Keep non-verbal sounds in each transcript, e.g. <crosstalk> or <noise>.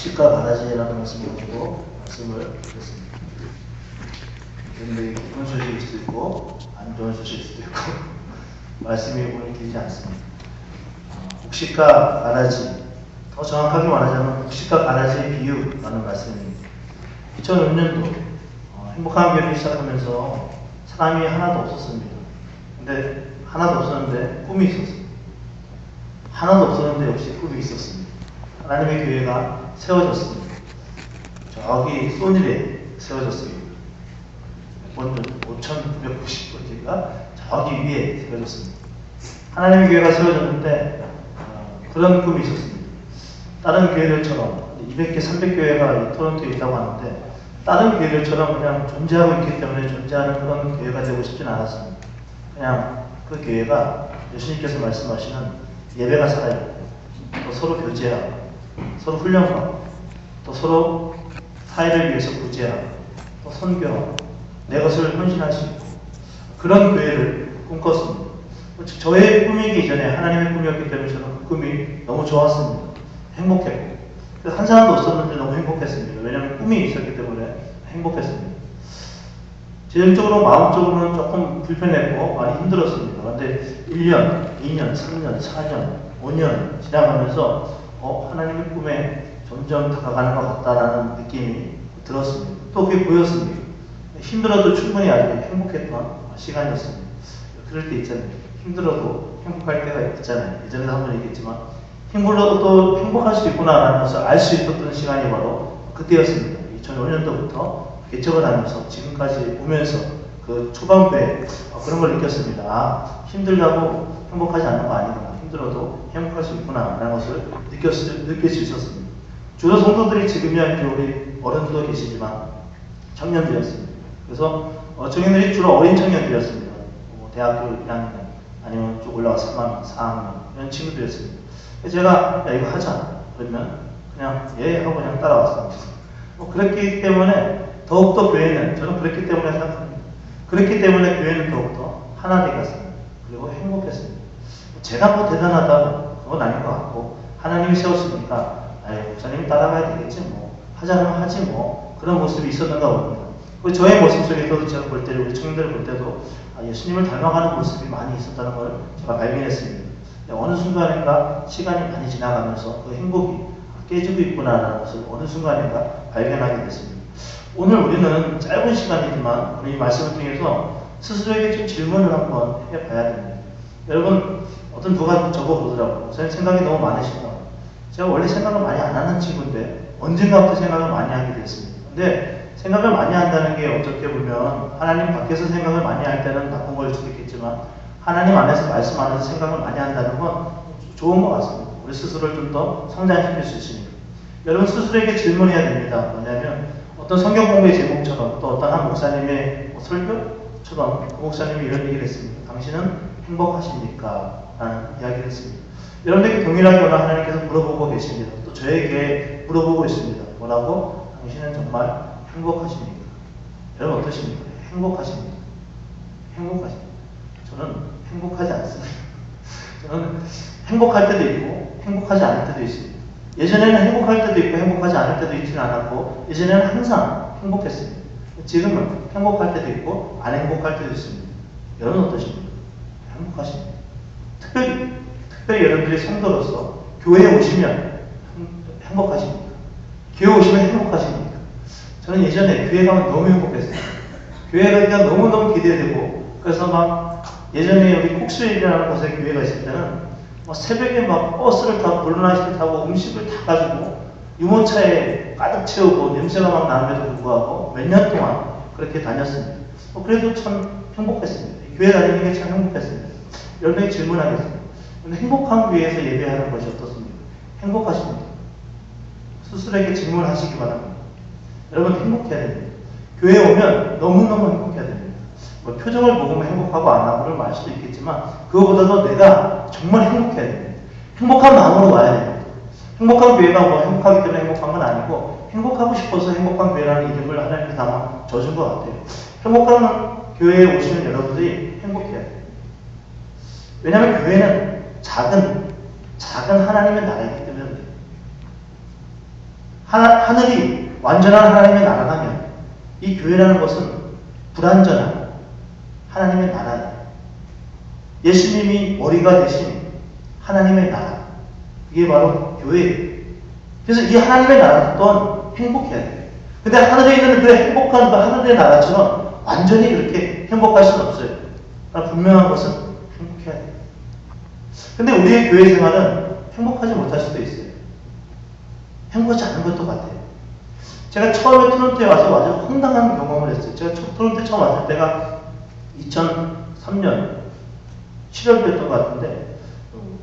곡식과 바라지라는 말씀을 가지고 말씀을 드렸습니다. 여러분들이 기쁜 소식일 수도 있고 안 좋은 소식일 수도 있고 <laughs> 말씀이 오늘 길지 않습니다. 어, 곡식과 바라지 더 정확하게 말하자면 곡식과 바라지의 비유라는 말씀입니다. 2005년도 어, 행복한 교회를 시작하면서 사람이 하나도 없었습니다. 근데 하나도 없었는데 꿈이 있었어요. 하나도 없었는데 역시 꿈이 있었습니다. 하나님의 교회가 세워졌습니다. 저기 소닐에 세워졌습니다. 몇 번, 5,990번째가 저기 위에 세워졌습니다. 하나님의 교회가 세워졌는데 어, 그런 꿈이 있었습니다. 다른 교회들처럼 200개, 300교회가 토론토에 있다고 하는데 다른 교회들처럼 그냥 존재하고 있기 때문에 존재하는 그런 교회가 되고 싶진 않았습니다. 그냥 그 교회가 예수님께서 말씀하시는 예배가 살아있고 또 서로 교제하고 서로 훈련하고 또 서로 사회를 위해서 구제하고 또 선교하고 내 것을 헌신할 수 있고 그런 교회를 꿈꿨습니다. 저의 꿈이기 이전에 하나님의 꿈이었기 때문에 저는 그 꿈이 너무 좋았습니다. 행복했고 한 사람도 없었는데 너무 행복했습니다. 왜냐하면 꿈이 있었기 때문에 행복했습니다. 재정적으로 마음적으로는 조금 불편했고 많이 힘들었습니다. 그런데 1년, 2년, 3년, 4년, 5년 지나가면서 어, 하나님의 꿈에 점점 다가가는 것 같다라는 느낌이 들었습니다. 또 그게 보였습니다. 힘들어도 충분히 아주 행복했던 시간이었습니다. 그럴 때 있잖아요. 힘들어도 행복할 때가 있잖아요. 예전에도 한번 얘기했지만 힘들어도 또 행복할 수 있구나라는 것을 알 수 있었던 시간이 바로 그때였습니다. 2005년도부터 개척을 하면서 지금까지 오면서 그 초반부에 그런 걸 느꼈습니다. 아, 힘들다고 행복하지 않는 거 아니구나. 힘들어도 행복할 수 있구나. 라는 것을 느꼈, 느낄 수 있었습니다. 주로 성도들이 지금이야 우리 어른들도 계시지만 청년들이었습니다. 그래서 어, 청년들이 주로 어린 청년들이었습니다. 뭐 대학교 1학년 아니면 쭉 올라와서 3학년, 4학년 이런 친구들이었습니다. 제가 야 이거 하자 그러면 그냥 예 하고 그냥 따라왔습니다. 뭐 그랬기 때문에 더욱더 교회는 저는 그랬기 때문에 생각합니다. 그랬기 때문에 교회는 더욱더 하나 되었습니다. 그리고 행복했습니다. 제가 뭐 대단하다 그건 아닌 것 같고 하나님이 세웠으니까 아유 목사님이 따라가야 되겠지 뭐 하자면 하지 뭐 그런 모습이 있었는가 봅니다. 그 저의 모습 속에서도 제가 볼 때도 우리 청년들 볼 때도 아, 예수님을 닮아가는 모습이 많이 있었다는 걸 제가 발견했습니다. 어느 순간인가 시간이 많이 지나가면서 그 행복이 깨지고 있구나라는 것을 어느 순간인가 발견하게 됐습니다. 오늘 우리는 짧은 시간이지만 우리 말씀을 통해서 스스로에게 좀 질문을 한번 해봐야 됩니다. 여러분 어떤 누가 적어보더라고요. 목사님 생각이 너무 많으시다. 제가 원래 생각을 많이 안 하는 친구인데 언젠가부터 생각을 많이 하게 됐습니다. 근데 생각을 많이 한다는 게 어떻게 보면 하나님 밖에서 생각을 많이 할 때는 나쁜 걸 수도 있겠지만 하나님 안에서 말씀 안에서 생각을 많이 한다는 건 좋은 것 같습니다. 우리 스스로를 좀 더 성장시킬 수 있으니까. 여러분 스스로에게 질문해야 됩니다. 뭐냐면 어떤 성경 공부의 제목처럼 또 어떤 한 목사님의 뭐 설교처럼 그 목사님이 이런 얘기를 했습니다. 당신은 행복하십니까? 라는 이야기를 했습니다. 여러분들께 동일하게 오늘 하나님께서 물어보고 계십니다. 또 저에게 물어보고 있습니다. 뭐라고? 당신은 정말 행복하십니까? 여러분 어떠십니까? 행복하십니까? 행복하십니까? 저는 행복하지 않습니다. <laughs> 저는 행복할 때도 있고 행복하지 않을 때도 있습니다. 예전에는 행복할 때도 있고 행복하지 않을 때도 있지는 않았고 예전에는 항상 행복했습니다. 지금은 행복할 때도 있고 안 행복할 때도 있습니다. 여러분 어떠십니까? 행복하십니까? 특별히 특별히 여러분들이 성도로서 교회에 오시면 행복하십니까? 교회 오시면 행복하십니까? 저는 예전에 교회 가면 너무 행복했어요. 교회 가기가 너무너무 기대되고 그래서 막 예전에 여기 폭스일이라는 곳에 교회가 있을 때는 막 새벽에 막 버스를 타고 블루나이트를 타고 음식을 다 가지고 유모차에 가득 채우고 냄새가 막 나는데도 불구하고 몇 년 동안 그렇게 다녔습니다. 어, 그래도 참 행복했습니다. 교회 다니는 게 참 행복했습니다. 여러분이 질문하겠습니다. 행복한 교회에서 예배하는 것이 어떻습니까? 행복하십니까? 스스로에게 질문하시기 바랍니다. 여러분 행복해야 됩니다. 교회에 오면 너무너무 행복해야 됩니다. 뭐 표정을 보고 행복하고 안 하고를 말 수도 있겠지만 그거보다도 내가 정말 행복해야 됩니다. 행복한 마음으로 와야 됩니다. 행복한 교회가 뭐 행복하기 때문에 행복한 건 아니고 행복하고 싶어서 행복한 교회라는 이름을 하나님께서 아마 져준 것 같아요. 행복한 교회에 오시는 여러분들이 행복해야 돼요. 왜냐하면 교회는 작은 작은 하나님의 나라이기 때문에 하나, 하늘이 완전한 하나님의 나라라면 이 교회라는 것은 불완전한 하나님의 나라예요. 예수님이 머리가 되신 하나님의 나라. 이게 바로 교회예요. 그래서 이 하나님의 나라 또한 행복해야 돼요. 근데 하늘에 있는 그 행복한 그 하늘의 나라처럼 완전히 그렇게 행복할 수는 없어요. 분명한 것은. 근데 우리의 교회 생활은 행복하지 못할 수도 있어요. 행복하지 않은 것도 같아요. 제가 처음에 토론토에 와서 아주 황당한 경험을 했어요. 제가 토론토에 처음 왔을 때가 2003년 7월이었던 것 같은데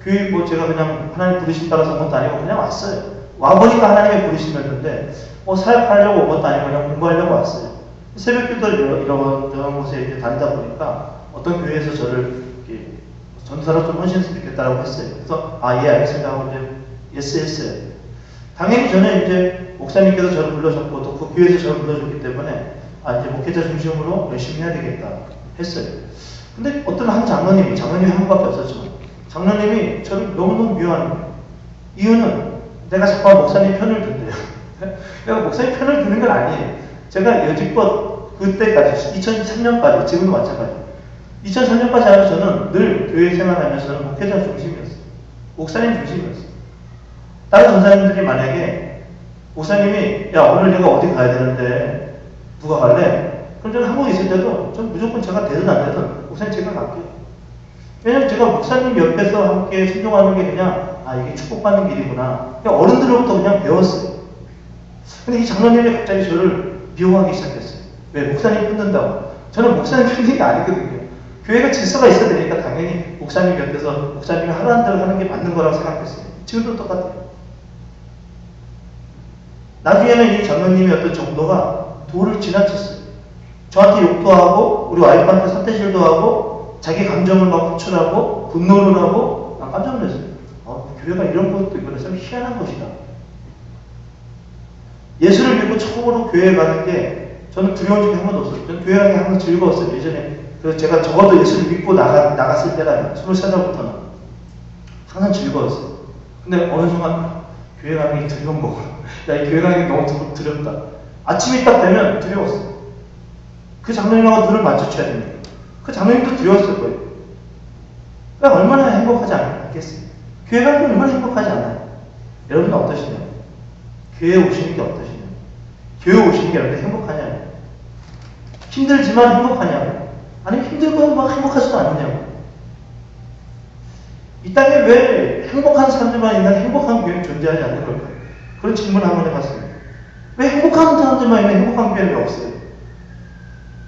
교회 뭐 제가 그냥 하나님 부르심 따라서 온 것도 아니고 그냥 왔어요. 와보니까 하나님의 부르심이었는데 뭐 사역하려고 온 것도 아니고 그냥 공부하려고 왔어요. 새벽 기도를 이런, 이런, 곳에 이렇게 다니다 보니까 어떤 교회에서 저를 전사로 좀 하셨으면 좋겠다라고 했어요. 그래서 아 예 알겠습니다 하고 이제 예스 했어요. 당연히 저는 이제 목사님께서 저를 불러줬고 또 그 교회에서 저를 불러줬기 때문에 아 이제 목회자 중심으로 열심히 해야 되겠다 했어요. 근데 어떤 한 장로님이 장로님이 한 분밖에 없었지만 장로님이 저를 너무너무 미워하는. 이유는 내가 자꾸 목사님 편을 든대요. <laughs> 내가 목사님 편을 드는 건 아니에요. 제가 여지껏 그때까지 2003년까지 지금도 마찬가지예요. 2003년까지 하면서 저는 늘 교회 생활하면서는 목회자 중심이었어요. 목사님 중심이었어요. 다른 전사님들이 만약에 목사님이 야 오늘 내가 어디 가야 되는데 누가 갈래? 그럼 저는 한국에 있을 때도 전 무조건 제가 되든 안 되든 목사님 제가 갈게요. 왜냐면 제가 목사님 옆에서 함께 순종하는 게 그냥 아 이게 축복받는 길이구나. 그냥 어른들로부터 그냥 배웠어요. 근데 이 장로님이 갑자기 저를 미워하기 시작했어요. 왜? 목사님 끊는다고. 저는 목사님 게 아니거든요. 교회가 질서가 있어야 되니까 당연히 목사님 곁에서 목사님이 하라는 대로 하는 게 맞는 거라고 생각했어요. 지금도 똑같아요. 나중에는 이 장로님의 어떤 정도가 도를 지나쳤어요. 저한테 욕도 하고, 우리 와이프한테 사태질도 하고, 자기 감정을 막 호출하고, 분노를 하고, 난 깜짝 놀랐어요. 어, 교회가 이런 것도 있구나. 참 희한한 것이다. 예수를 믿고 처음으로 교회에 가는 게 저는 두려운 적이 한 번도 없어요. 저는 교회 가는 게 항상 즐거웠어요. 예전에. 그래서 제가 적어도 예수를 믿고 나가, 나갔을 때가 23살부터는 항상 즐거웠어요. 근데 어느 순간 교회 가는 게 두려운 거고. <laughs> 야, 이 교회 가는 게 너무 두렵다. 아침이 딱 되면 두려웠어요. 그 장로님하고 눈을 마주쳐야 됩니다. 그 장로님도 두려웠을 거예요. 그러니까 얼마나 행복하지 않겠어요? 교회 가는 게 얼마나 행복하지 않아요? 여러분은 어떠시냐요? 교회에 오시는 게 어떠시냐요? 교회 오시는 게 이렇게 행복하냐요? 힘들지만 행복하냐고? 아니면 힘들고 막 행복하지도 않느냐고? 이 땅에 왜 행복한 사람들만 있는 행복한 교회는 존재하지 않는 걸까요? 그런 질문 을 한번 해봤습니다. 왜 행복한 사람들만 있는 행복한 교회는 왜 없어요?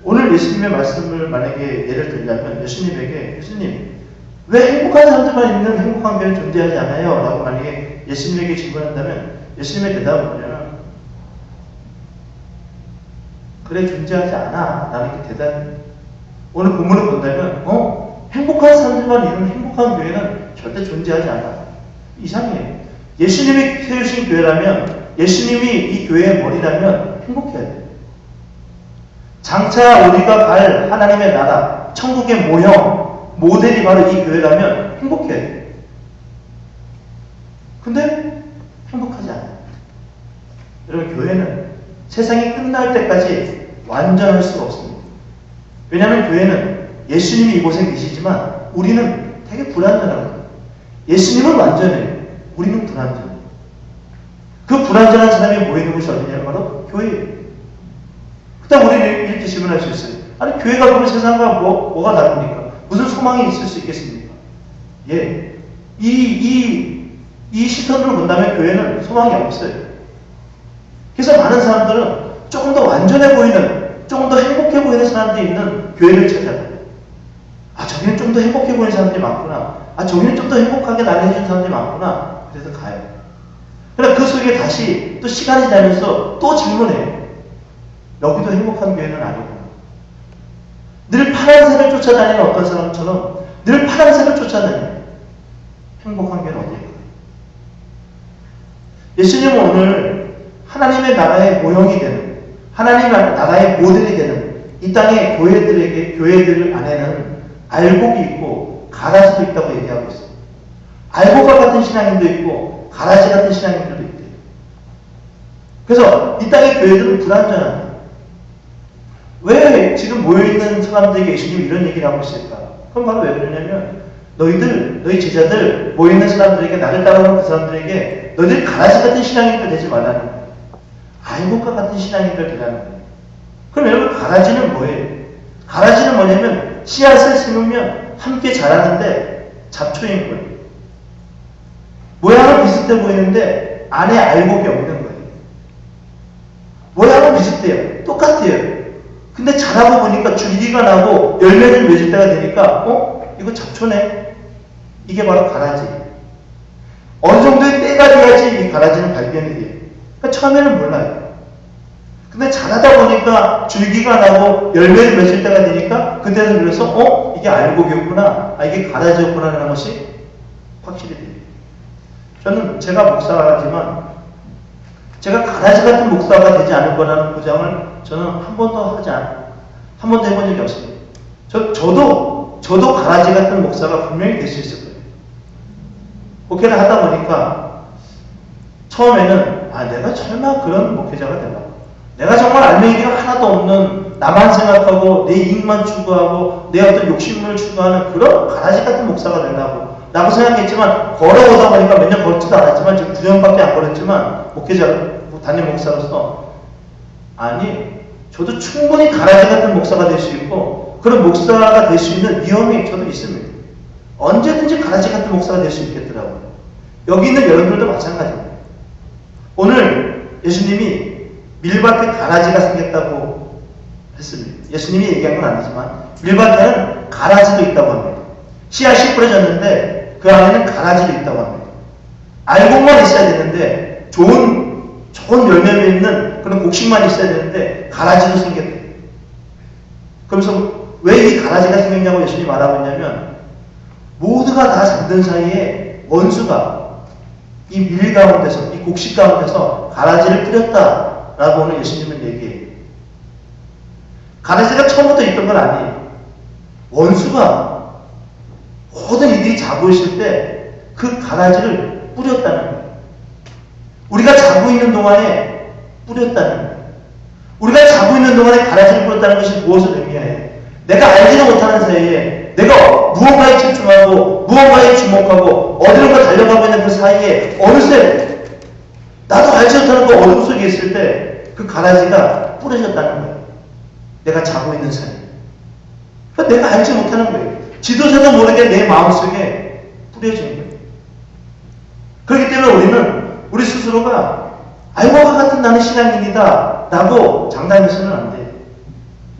오늘 예수님의 말씀을 만약에 예를 들자면 예수님에게 예수님 왜 행복한 사람들만 있는 행복한 교회는 존재하지 않아요? 라고 만약에 예수님에게 질문한다면 예수님의 대답은 뭐냐면 그래 존재하지 않아 라는 게 대답이에요. 오늘 본문을 본다면 어? 행복한 사람들만 있는 행복한 교회는 절대 존재하지 않아. 이상해요. 예수님이 세우신 교회라면 예수님이 이 교회의 머리라면 행복해야 돼요. 장차 우리가 갈 하나님의 나라, 천국의 모형, 모델이 바로 이 교회라면 행복해야 돼요. 근데 행복하지 않아요. 여러분, 교회는 세상이 끝날 때까지 완전할 수가 없습니다. 왜냐하면 교회는 예수님이 이곳에 계시지만 우리는 되게 불완전합니다. 예수님은 완전해요. 우리는 불완전해요. 그 불완전한 사람이 모이는 곳이 어디냐면 바로 교회예요. 그다음 우리는 이렇게 질문할 수 있어요. 아니 교회가 그럼 세상과 뭐, 뭐가 다릅니까? 무슨 소망이 있을 수 있겠습니까? 예. 이, 이, 이 시선으로 본다면 교회는 소망이 없어요. 그래서 많은 사람들은 조금 더 완전해 보이는, 조금 더 행복해 보이는 사람들이 있는 교회를 찾아가요. 아, 저기는 좀 더 행복해 보이는 사람들이 많구나. 아, 저기는 좀 더 행복하게 나를 해준 사람들이 많구나. 그래서 가요. 그러나 그 속에 다시 또 시간이 지나면서 또 질문해요. 여기도 행복한 교회는 아니구나. 늘 파란색을 쫓아다니는 어떤 사람처럼 늘 파란색을 쫓아다니는 행복한 교회는 어디일까요? 예수님은 오늘 하나님의 나라의 모형이 되는 하나님의 나라의 모델이 되는 이 땅의 교회들에게 교회들 안에는 알곡이 있고 가라지도 있다고 얘기하고 있어요. 알곡과 같은 신앙인도 있고 가라지 같은 신앙인들도 있대요. 그래서 이 땅의 교회들은 불완전하다. 왜 지금 모여있는 사람들에게 예수님이 이런 얘기를 하고 있을까? 그건 바로 왜 그러냐면 너희들, 너희 제자들, 모여있는 사람들에게 나를 따라오는 그 사람들에게 너희들 가라지 같은 신앙인들 되지 말라는 거예요. 알곡과 같은 신앙인들 되라는 거예요. 그럼 여러분 가라지는 뭐예요? 가라지는 뭐냐면 씨앗을 심으면 함께 자라는데 잡초인 거예요. 모양은 비슷해 보이는데 안에 알곡이 없는 거예요. 모양은 비슷해요. 똑같아요. 근데 자라고 보니까 줄기가 나고 열매를 맺을 때가 되니까 어? 이거 잡초네. 이게 바로 가라지. 어느 정도의 때가 돼야지 이 가라지는 발견이 돼요. 그러니까 처음에는 몰라요. 근데 자라다 보니까 줄기가 나고 열매를 맺을 때가 되니까 그때는 그래서 어? 이게 알곡이었구나. 아 이게 가라지였구나 라는 것이 확실히 돼요. 저는 제가 목사지만 제가 가라지 같은 목사가 되지 않을 거라는 보장을 저는 한 번도 하지 않, 한 번도 해본 적이 없습니다. 저, 저도, 저도 가라지 같은 목사가 분명히 될 수 있을 거예요. 목회를 하다 보니까 처음에는 아, 내가 설마 그런 목회자가 되나? 내가 정말 알맹이가 하나도 없는 나만 생각하고 내 이익만 추구하고 내 어떤 욕심을 추구하는 그런 가라지 같은 목사가 되려고 라고 생각했지만 걸어오다 보니까 몇 년 걸지도 않았지만 지금 9년밖에 안 걸었지만 목회자 담임 목사로서 아니 저도 충분히 가라지 같은 목사가 될 수 있고 그런 목사가 될 수 있는 위험이 저도 있습니다. 언제든지 가라지 같은 목사가 될 수 있겠더라고요. 여기 있는 여러분들도 마찬가지입니다. 오늘 예수님이 밀밭에 가라지가 생겼다고 했습니다. 예수님이 얘기한 건 아니지만 밀밭에는 가라지도 있다고 합니다. 씨앗이 뿌려졌는데 그 안에는 가라지도 있다고 합니다. 알곡만 있어야 되는데 좋은 좋은 열매를 맺는 그런 곡식만 있어야 되는데 가라지도 생겼대. 그러면서 왜 이 가라지가 생겼냐고 예수님이 말하고 있냐면 모두가 다 잠든 사이에 원수가 이 밀 가운데서 이 곡식 가운데서 가라지를 뿌렸다라고 오늘 예수님은 얘기해요. 가라지가 처음부터 있던 건 아니에요. 원수가 모든 이들이 자고 있을 때 그 가라지를 뿌렸다는 거예요. 우리가 자고 있는 동안에 뿌렸다는 거예요. 우리가 자고 있는 동안에 가라지를 뿌렸다는 것이 무엇을 의미해요? 내가 알지도 못하는 사이에 내가 무언가에 집중하고 무언가에 주목하고 어디론가 달려가고 있는 그 사이에 어느새 나도 알지 못하는 그 어둠 속에 있을 때 그 가라지가 뿌려졌다는 거예요. 내가 자고 있는 사이에. 그러니까 내가 알지 못하는 거예요. 지도자도 모르게 내 마음속에 뿌려진 거예요. 그렇기 때문에 우리는 우리 스스로가 알고와 같은 나는 신앙인이다 라고 장담해서는 안 돼요.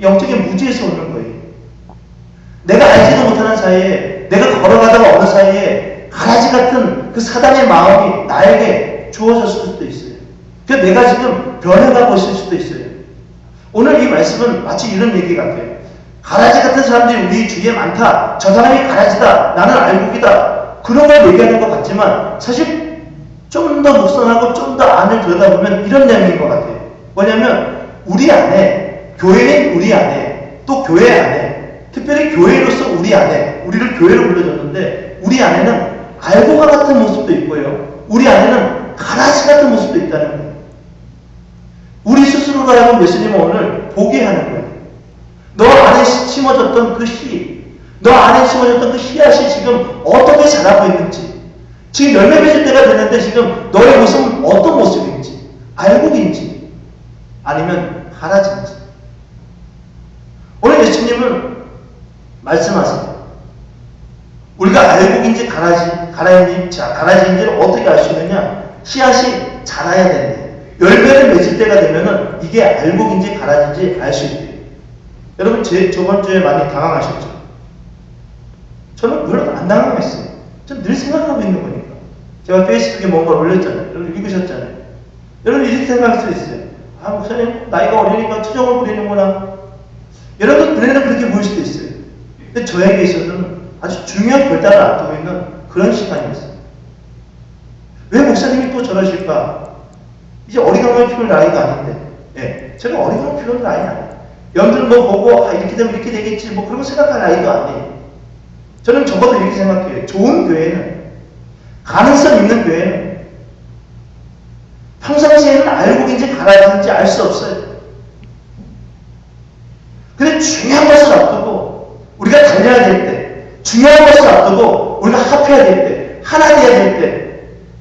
영적인 무지에서 오는. 내가 알지도 못하는 사이에 내가 걸어가다가 어느 사이에 가라지 같은 그 사단의 마음이 나에게 주어졌을 수도 있어요. 그래서 내가 지금 변해가고 있을 수도 있어요. 오늘 이 말씀은 마치 이런 얘기 같아요. 가라지 같은 사람들이 우리 주위에 많다. 저 사람이 가라지다. 나는 알곡이다. 그런 걸 얘기하는 것 같지만 사실 좀 더 묵선하고 좀 더 안을 들여다보면 이런 내용인 것 같아요. 뭐냐면 우리 안에 교회인 우리 안에 또 교회 안에 특별히 교회로서 우리 안에 우리를 교회로 불러줬는데 우리 안에는 알고가 같은 모습도 있고요. 우리 안에는 가라지 같은 모습도 있다는 거예요. 우리 스스로가 하여금 예수님은 오늘 보게 하는 거예요. 너 안에 심어졌던 그 씨, 너 안에 심어졌던 그 씨앗이 지금 어떻게 자라고 있는지, 지금 열매 맺을 때가 됐는데 지금 너의 모습은 어떤 모습인지, 알곡인지, 아니면 가라지인지. 오늘 예수님은 말씀하세요. 우리가 알곡인지 가라지, 가라인지, 자, 가라지인지를 어떻게 알 수 있느냐? 씨앗이 자라야 되는데, 열매를 맺을 때가 되면은 이게 알곡인지 가라지인지 알 수 있대요. 여러분, 제 저번 주에 많이 당황하셨죠? 저는 물론 안 당황했어요. 전 늘 생각하고 있는 거니까. 제가 페이스북에 뭔가 올렸잖아요. 여러분 읽으셨잖아요. 여러분 이렇게 생각할 수 있어요. 아, 목사님, 나이가 어리니까 투정을 부리는구나. 여러분, 눈에는 그렇게 보일 수도 있어요. 근데 저에게 있어서는 아주 중요한 결단을 앞두고 있는 그런 시간이었어요. 왜 목사님이 또 저러실까? 이제 어리광을 피울 나이가 아닌데, 예, 제가 어리광을 피우는 나이는 아니에요. 여러분들 뭐 보고, 아, 이렇게 되면 이렇게 되겠지, 뭐 그런 거 생각할 나이도 아니에요. 저는 적어도 이렇게 생각해요. 좋은 교회는, 가능성 있는 교회는, 평상시에는 알고인지 가라 가라지인지 알 수 없어요. 근데 중요한 것을 앞두고 우리가 달려야 될 때, 중요한 것을 앞두고 우리가 합해야 될 때, 하나 돼야 될 때,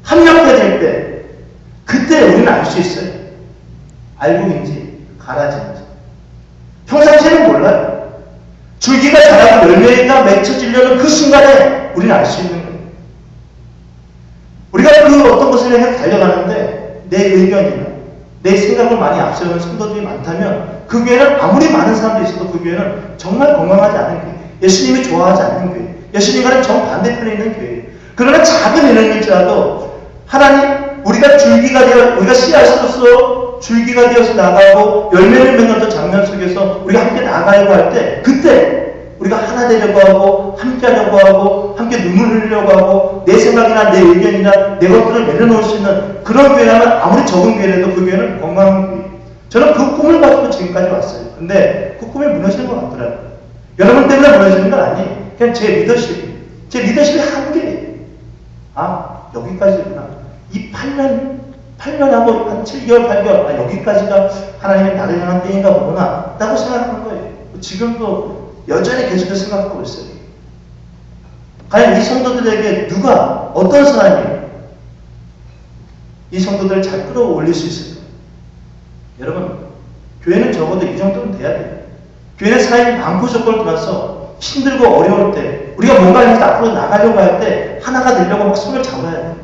합력해야 될 때, 그때 우리는 알 수 있어요. 알곡인지 가라지인지. 평상시에는 몰라요. 줄기가 자라고 열매가 맺혀지려는 그 순간에 우리는 알 수 있는 거예요. 우리가 그 어떤 것을 향해 달려가는데 내 의견이나 내 생각을 많이 앞세우는 성도들이 많다면 그 교회는 아무리 많은 사람들이 있어도 그 교회는 정말 건강하지 않은 교회, 예수님이 좋아하지 않는 교회, 예수님과는 정반대편에 있는 교회. 그러나 작은 은행일지라도 하나님 우리가 줄기가 되어 우리가 씨앗으로서 줄기가 되어서 나가고 열매를 맺는 장면 속에서 우리가 함께 나가려고 할 때 그때 우리가 하나 되려고 하고 함께 하려고 하고 함께 눈물 흘리려고 하고 내 생각이나 내 의견이나 내 것들을 내려놓을 수 있는 그런 교회라면 아무리 적은 교회라도 그 교회는 건강한 교회. 저는 그 꿈을 가지고 지금까지 왔어요. 근데 그 꿈이 무너지는 것 같더라고요. 여러분 때문에 무너지는 건 아니에요. 그냥 제 리더십, 제 리더십의 한계예요. 아, 여기까지구나. 이 8년, 8년하고 한 7개월, 8개월, 아, 여기까지가 하나님의 나를 향한 때인가 보구나. 라고 생각하는 거예요. 지금도 여전히 계속해서 생각하고 있어요. 과연 이 성도들에게 누가, 어떤 사람이 이 성도들을 잘 끌어올릴 수 있을까? 여러분, 교회는 적어도 이 정도는 돼야 돼요. 교회는 사람이 많고 적고를 떠나서 힘들고 어려울 때, 우리가 뭔가 해서 앞으로 나가려고 할 때, 하나가 되려고 막 손을 잡아야 돼요.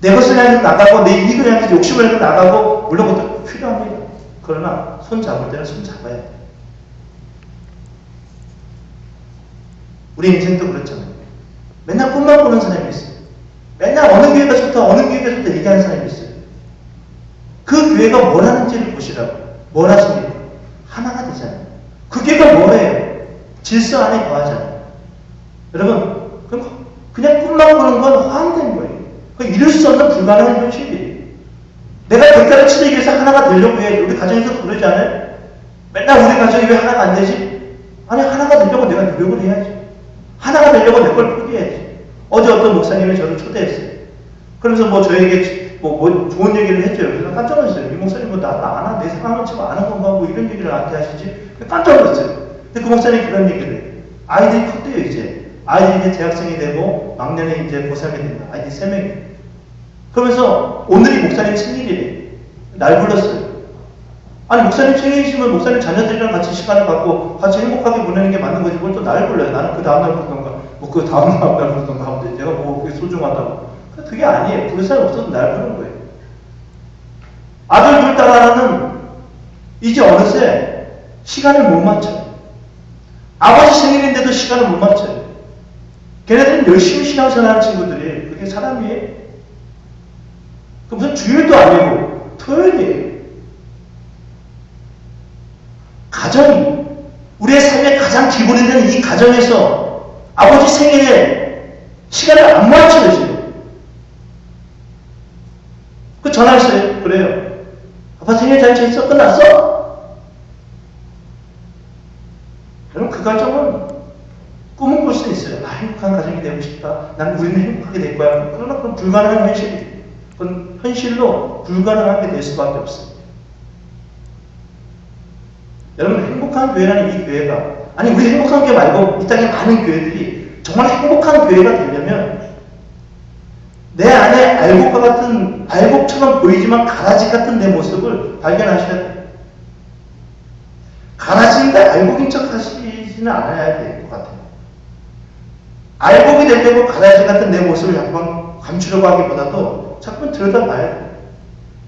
내 것을 향해서 나가고, 내 이익을 향해서 욕심을 해서 나가고, 물론 그것도 필요합니다. 그러나 손 잡을 때는 손 잡아야 돼. 우리 인생도 그렇잖아요. 맨날 꿈만 꾸는 사람이 있어요. 맨날 어느 교회가 좋다, 어느 교회가 좋다 얘기하는 사람이 있어요. 그 교회가 뭘 하는지를 보시라고. 뭘 하십니까? 하나가 되잖아요. 그 교회가 뭐예요? 질서 안에 거하잖아요. 여러분, 그럼 그냥 꿈만 꾸는 건 화음된 거예요. 그 이룰 수 없는 불가능한 현실이에요. 내가 객단을 치르기 위해서 하나가 되려고 해. 우리 가정에서 그러지 않아요? 맨날 우리 가정이 왜 하나가 안 되지? 아니, 하나가 되려고 내가 노력을 해야지. 하나가 되려고 내 걸 포기해야지. 어제 어떤 목사님이 저를 초대했어요. 그러면서 뭐 저에게 뭐, 뭐 좋은 얘기를 했죠. 그래서 깜짝 놀랐어요. 이 목사님 뭐 나를 아나? 내 상황을 지금 아는 건가? 뭐 이런 얘기를 나한테 하시지? 깜짝 놀랐어요. 근데 그 목사님이 그런 얘기를 해요. 아이들이 컸대요, 이제. 아이들이 이제 대학생이 되고, 막내는 이제 고3이 된다. 아이들이 3명이. 그러면서 오늘이 목사님 생일이래. 날 불렀어요. 아니, 목사님 생일이시면 목사님 자녀들이랑 같이 시간을 갖고 같이 행복하게 보내는 게 맞는 거지. 뭘 또 날 불러요. 나는 그 다음날 부르던가, 뭐 그 다음날 <laughs> 부르던가 하면 내가 뭐 그게 소중하다고. 그게 아니에요. 부를 사람 없어도 날 부른 거예요. 아들 둘 딸 하나는 이제 어느새 시간을 못 맞춰요. 아버지 생일인데도 시간을 못 맞춰요. 걔네들은 열심히 신앙생활하는 친구들이 그게 사람이에요. 그 무슨 주일도 아니고 토요일이에요. 가정이 우리의 삶의 가장 기본이 되는 이 가정에서 아버지 생일에 시간을 안 맞춰요. 그 전화했어요. 그래요. 아빠 생일 잔치 했어? 끝났어? 그럼 그 가정은 꿈은 꿀 수 있어요. 아, 행복한 가정이 되고 싶다. 난 우리는 행복하게 될 거야. 그러나 그건 불가능한 현실이에요. 그건 현실로 불가능하게 될 수밖에 없어요. 여러분 행복한 교회라는 이 교회가 아니 우리 행복한 교회 말고 이 땅에 많은 교회들이 정말 행복한 교회가 되려면 내 안에 알곡과 같은 알곡처럼 보이지만 가라지 같은 내 모습을 발견하셔야 돼요. 가라지인데 알곡인 척 하시 지는 않아야 될 것 같아요. 알곡이 되려고 가라지 같은 내 모습을 자꾸만 감추려고 하기보다도 자꾸만 들여다봐야 돼요.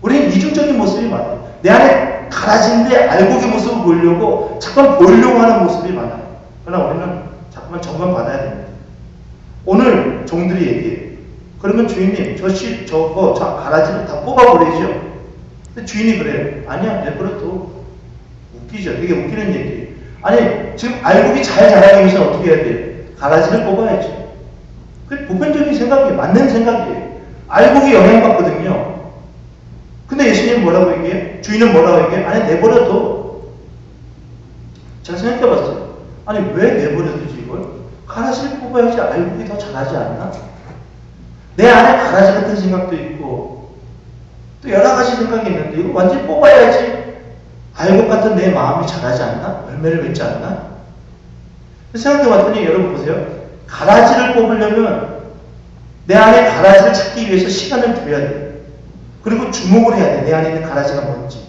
우리는 이중적인 모습이 많아요. 내 안에 가라지인데 알곡의 모습을 보이려고 자꾸만 보이려고 하는 모습이 많아요. 그러나 우리는 자꾸만 점검 받아야 됩니다. 오늘 종들이 얘기해요. 그러면 주인님, 저 씨, 저거, 저 가라지를 다 뽑아버리죠. 근데 주인이 그래요. 아니야, 내버려둬. 웃기죠. 되게 웃기는 얘기예요. 아니, 지금 알곡이 잘 자라기 위해서 어떻게 해야 돼요? 가라지를 뽑아야죠. 그게 보편적인 생각이에요. 맞는 생각이에요. 알곡이 영향받거든요. 근데 예수님은 뭐라고 얘기해요? 주인은 뭐라고 얘기해요? 아니, 내버려둬. 제가 생각해 봤어요. 아니, 왜 내버려두지, 이걸? 가라지를 뽑아야지 알곡이 더 잘하지 않나? 내 안에 가라지 같은 생각도 있고, 또 여러 가지 생각이 있는데 이거 완전히 뽑아야지 알곡 같은 내 마음이 자라지 않나? 열매를 맺지 않나? 생각해 봤더니 여러분 보세요. 가라지를 뽑으려면 내 안에 가라지를 찾기 위해서 시간을 들여야 돼. 그리고 주목을 해야 돼. 내 안에 있는 가라지가 뭔지.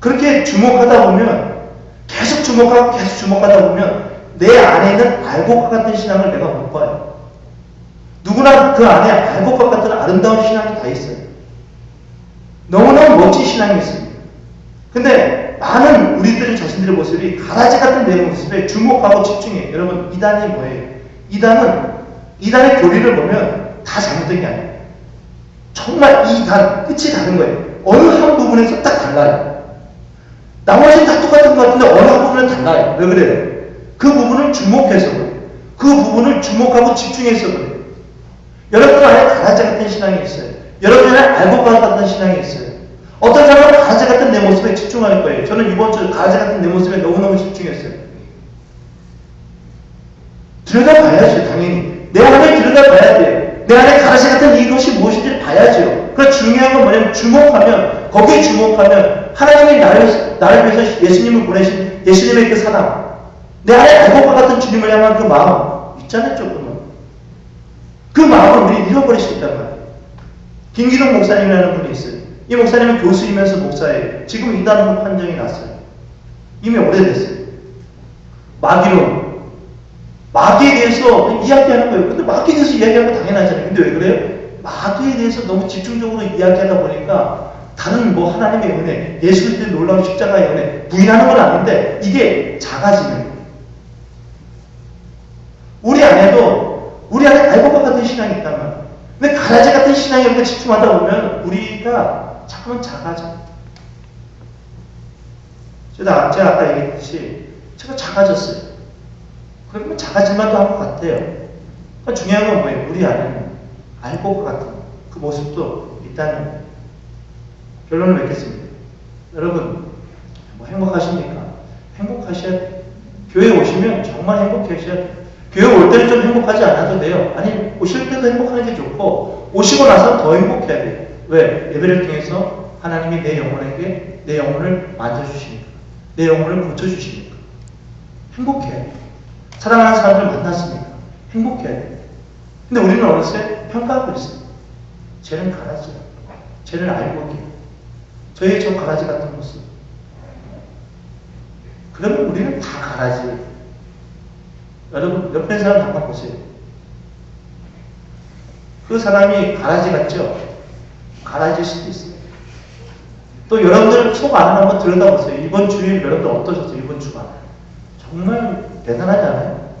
그렇게 주목하다 보면 계속 주목하고 계속 주목하다 보면 내 안에 있는 알곡과 같은 신앙을 내가 못 봐요. 누구나 그 안에 알곡과 같은 아름다운 신앙이 다 있어요. 너무너무 멋진 신앙이 있습니다. 근데 많은 우리들의 자신들의 모습이 가라지 같은 내 모습에 주목하고 집중해. 여러분, 이단이 뭐예요? 이단은, 이단의 교리를 보면 다 잘못된 게 아니에요. 정말 이단, 끝이 다른 거예요. 어느 한 부분에서 딱 달라요. 나머지는 다 똑같은 것 같은데 어느 한 부분은 달라요. 왜 그래요? 그 부분을 주목해서 그래요. 그 부분을 주목하고 집중해서 그래요. 여러분 안에 가라지 같은 신앙이 있어요. 여러분 안에 알고파 같은 신앙이 있어요. 어떤 사람은 가라지 같은 내 모습에 집중할 거예요. 저는 이번 주 가라지 같은 내 모습에 너무너무 집중했어요. 들여다봐야죠, 당연히. 내 안에 들여다봐야 돼요. 내 안에 가라지 같은 이것이 무엇인지 봐야죠. 그러나 중요한 건 뭐냐면 주목하면, 거기에 주목하면 하나님이 나를, 나를 위해서 예수님을 보내신 예수님의 그 사랑, 내 안에 알고파 같은 주님을 향한 그 마음 있잖아요, 조금은. 그 마음을 우리 잃어버릴 수 있단 말이에요. 김기동 목사님이라는 분이 있어요. 이 목사님은 교수이면서 목사예요. 지금 이단으로 판정이 났어요. 이미 오래됐어요. 마귀로. 마귀에 대해서 이야기하는 거예요. 근데 마귀에 대해서 이야기하는 거 당연하잖아요. 근데 왜 그래요? 마귀에 대해서 너무 집중적으로 이야기하다 보니까 다른 뭐 하나님의 은혜, 예수 그리스도의 놀라운 십자가의 은혜 부인하는 건 아닌데 이게 작아지는 거예요. 우리 안에도 우리 안에 알고과 같은 신앙이 말이에요. 근데 가라지 같은 신앙에 우리가 집중하다 보면 우리가 자꾸만 작아져. 제가, 아까 얘기했듯이 제가 작아졌어요. 그러면 작아질만도 한 것 같아요. 그러니까 중요한 건 뭐예요? 우리 안에는 알고과 같은 그 모습도 있다는. 결론을 맺겠습니다. 여러분, 뭐 행복하십니까? 행복하셔야 돼요. 교회 오시면 정말 행복하셔야 돼요. 교회 올 때는 좀 행복하지 않아도 돼요. 아니, 오실 때도 행복하는 게 좋고, 오시고 나서 더 행복해야 돼요. 왜? 예배를 통해서 하나님이 내 영혼에게 내 영혼을 만져주시니까. 내 영혼을 고쳐주시니까. 행복해야 돼요. 사랑하는 사람을 만났으니까. 행복해야 돼요. 근데 우리는 어느새 평가하고 있어요. 쟤는 가라지야. 쟤는 알고기야. 저의 저 가라지 같은 모습. 그러면 우리는 다 가라지. 여러분, 옆에 사람 한번 보세요. 그 사람이 가라지 같죠? 가라지일 수도 있어요. 또 여러분들 속 안을 한번 들여다보세요. 이번 주일 여러분들 어떠셨어요? 이번 주간. 정말 대단하지 않아요?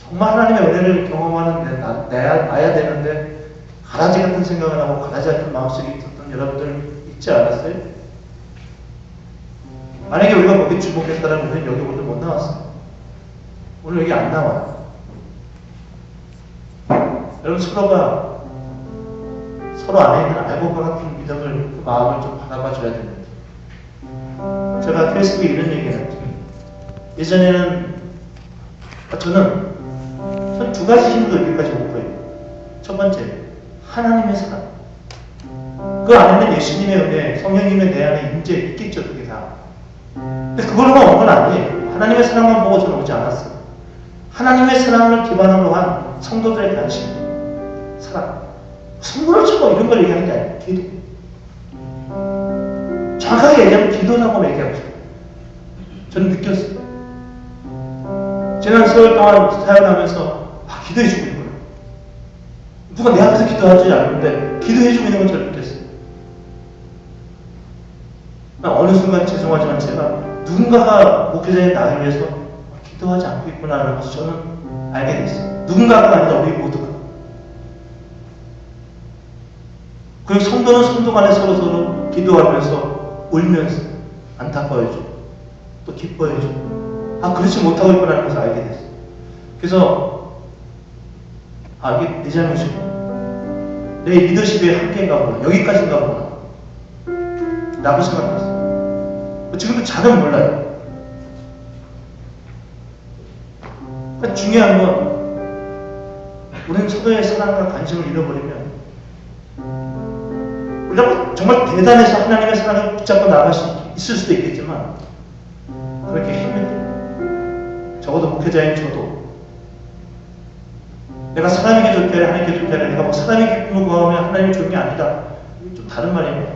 정말 하나님의 은혜를 경험하는 내, 나, 나야, 나야 되는데 가라지 같은 생각을 하고 가라지 같은 마음속에 있었던 여러분들 있지 않았어요? 만약에 우리가 거기 주목했다면 우리는 여기 오늘 못 나왔어요. 오늘 여기 안 나와요. 여러분 서로가 서로 안에 있는 알고과 같은 믿음을 그 마음을 좀 바라봐 줘야 됩니다. 제가 페이스북에 이런 얘기를 했죠. 예전에는 저는 두 가지 힘도 여기까지 올 거예요. 첫 번째, 하나님의 사랑. 그 안에는 예수님의 은혜, 성령님의 내 안에 임재 있겠죠, 그게 다. 근데 그걸로만 온 건 아니에요. 하나님의 사랑만 보고 저는 오지 않았어요. 하나님의 사랑을 기반으로 한 성도들의 관심, 사랑. 성도를 치고 이런 걸 얘기하는 게 아니에요. 기도. 정확하게 얘기하면 기도라고 얘기하고 싶어요. 저는 느꼈어요. 지난 세월 동안 사역하면서 아, 기도해주고 있는 거예요. 누가 내 앞에서 기도하지 않는데 기도해주고 있는 건 저를 느꼈어요. 어느 순간 죄송하지만 제가 누군가가 목회자인 나를 위해서 기도하지 않고 있구나라는 것을 저는 알게 됐어요. 누군가가 아니라 우리 모두가. 그리고 성도는 성도 간에 서로 서로 기도하면서 울면서 안타까워해주고 또 기뻐해주고 아 그렇지 못하고 있구나라는 것을 알게 됐어요. 그래서 아 이게 내 잘못이구나. 내 리더십의 한계인가 보나. 여기까지인가 보나. 라고 생각했어요. 지금도 잘은 몰라요. 중요한 건 우리는 서로의 사랑과 관심을 잃어버리면 그러면 정말 대단해서 하나님의 사랑을 붙잡고 나갈 수 있을 수도 있겠지만 그렇게 힘들어요. 적어도 목회자인 저도 내가 사람에게 좋게 하라 하나님께 좋게 하라 내가 뭐 사람의 기쁨을 구하면 하나님이 좋은 게 아니다. 좀 다른 말입니다.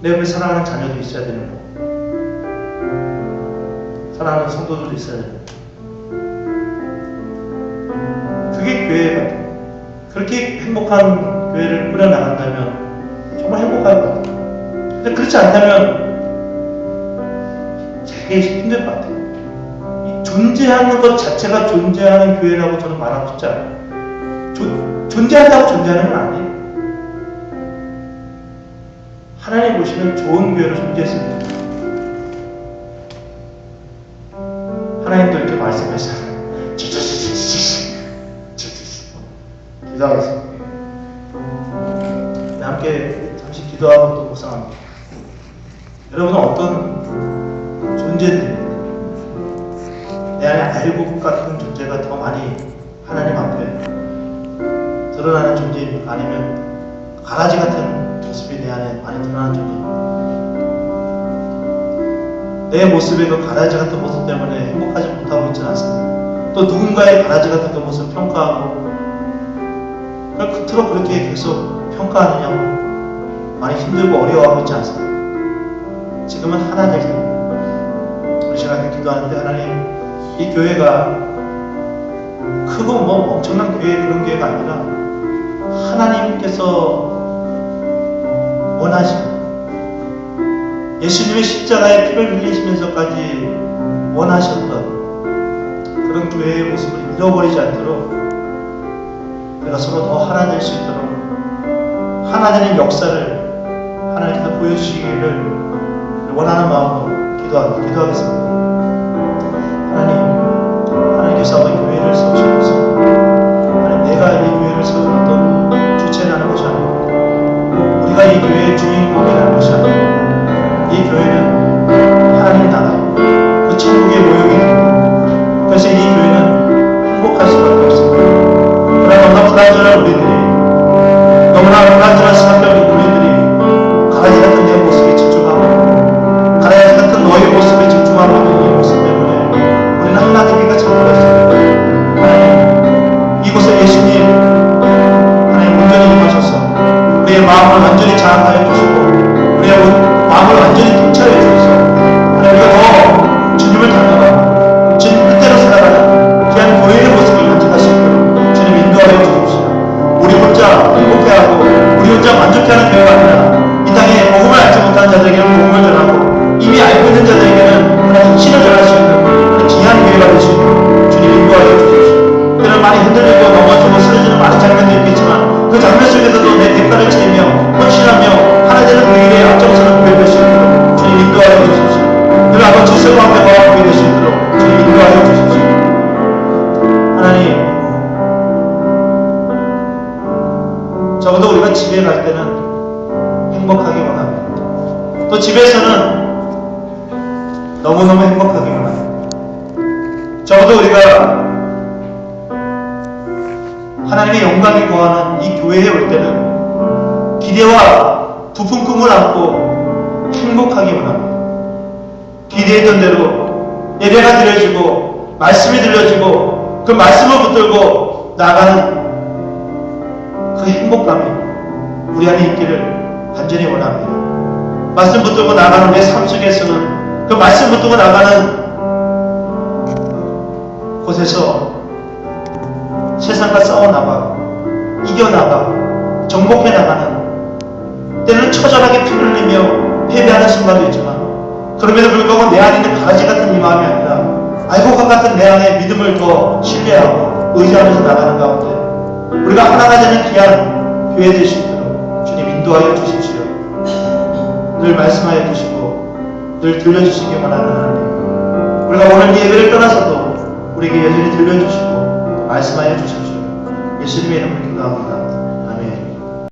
내 옆에 사랑하는 자녀도 있어야 되는 거. 사랑하는 성도들도 있어야 거. 그게 교회 같아요. 그렇게 행복한 교회를 꾸려나간다면 정말 행복할 것 같아요. 근데 그렇지 않다면 되게 힘들 것 같아요. 이 존재하는 것 자체가 존재하는 교회라고 저는 말하고 싶지 않아요. 존- 존재한다고 존재하는 건 아니에요. 하나님 보시면 좋은 교회로 존재했습니다. 잠시 기도하고 또 묵상합니다. 여러분은 어떤 존재들입니다. 내 안에 알곡 같은 존재가 더 많이 하나님 앞에 드러나는 존재입니까? 아니면 가라지 같은 모습이 내 안에 많이 드러나는 존재입니까? 내 모습의 그 가라지 같은 모습 때문에 행복하지 못하고 있지는 않습니다. 또 누군가의 가라지 같은 그 모습 평가하고 그걸 끝으로 그렇게 계속 평가하느냐고 많이 힘들고 어려워하고 있지 않습니다. 지금은 하나 될 때입니다. 우리 시간에 기도하는데 하나님 이 교회가 크고 뭐 엄청난 교회 그런 교회가 아니라 하나님께서 원하시는 예수님의 십자가에 피를 흘리시면서까지 원하셨던 그런 교회의 모습을 잃어버리지 않도록 우리가 서로 더 하나 될 수 있도록 하나 되는 역사를 보여주시기를 원하는 마음으로 기도하, 기도하겠습니다. 하나님, 하나님께서 아버지 교회를 세우시면서 하나님 내가 이 교회를 세우는 어떤 주체라는 것이 아니고 우리가 이 교회의 주인공이라는 것이 아니고 이 교회는 하나님 나라 그 천국의 모형이 그래서 이 교회는 행복할 수밖에 없습니다. 그러나 너무나 불안전한 우리들이 너무나 불안전한 수 행복하게 원합니다. 기대했던 대로 예배가 드려지고 말씀이 들려지고 그 말씀을 붙들고 나가는 그 행복감이 우리 안에 있기를 간절히 원합니다. 말씀 붙들고 나가는 내 삶 속에서는 그 말씀 붙들고 나가는 곳에서 세상과 싸워나가고 이겨나가고 정복해 나가는 때는 처절하게 피를 흘리며 패배하는 순간도 있지만 그럼에도 불구하고 내 안에 있는 가지 같은 이 마음이 아니라 알곡과 같은 내 안에 믿음을 더 신뢰하고 의지하면서 나가는 가운데 우리가 하나가 되는 귀한 교회 있도록 주님 인도하여 주십시오. 늘 말씀하여 주시고 늘 들려주시기 원하는 하나님. 우리가 오늘 이 예배를 떠나서도 우리에게 여전히 들려주시고 말씀하여 주십시오. 예수님의 이름으로 기도합니다.